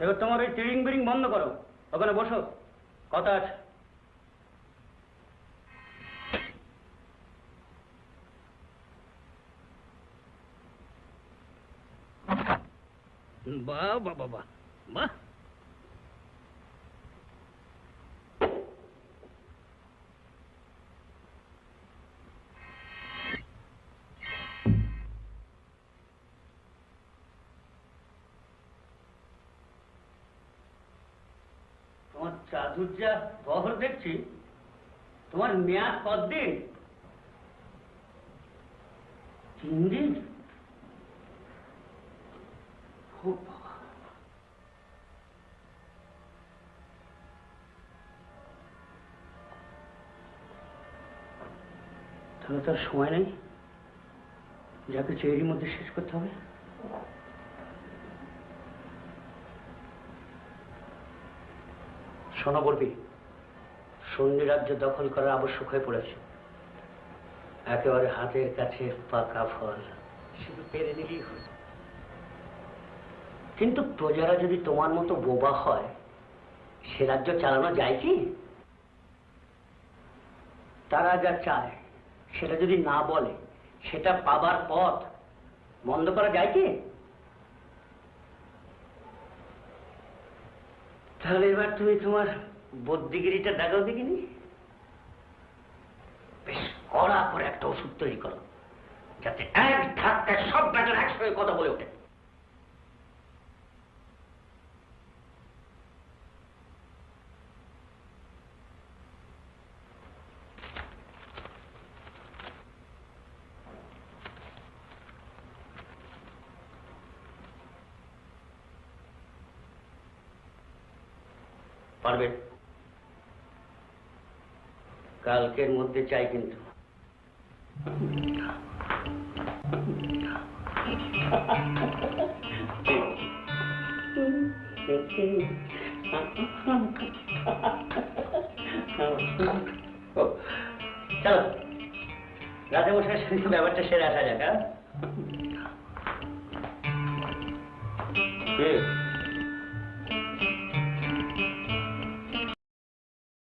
এবার তোমার ওই টিরিং বিরিং বন্ধ করো। ওখানে বসো। কথা আছে। বাহ বাহ বাহ বাহ। যা বহর দেখছি। তোমার মেয়াদ কতদিন? তিন দিন তাহলে তার সময় নেই। যাকে চেয়েরই মধ্যে শেষ করতে হবে। শোনো বলবি সন্ধি রাজ্য দখল করার আবশ্যক হয়ে পড়েছে। একেবারে হাতের কাছে পাকা ফল, শুধু পেরে নিলেই হয় কিন্তু প্রজারা যদি তোমার মতো বোবা হয়, সে রাজ্য চালানো যায় কি? তারা যা চায়, সেটা যদি না বলে, সেটা পাবার পথ বন্ধ করা যায় কি? তাহলে এবার তুমি তোমার বদ্যিগিরিটা দেখাও দেখিনি? বেশ কড়া করে একটা ওষুধ তৈরি করো, যাতে এক ধাক্কায় সব ব্যাটার একসঙ্গে কথা বলে ওঠে। পারবে? কালকের মধ্যে চাই কিন্তু। চলো। রাতে বসে ব্যাপারটা সেরে আসা যাক হ্যাঁ?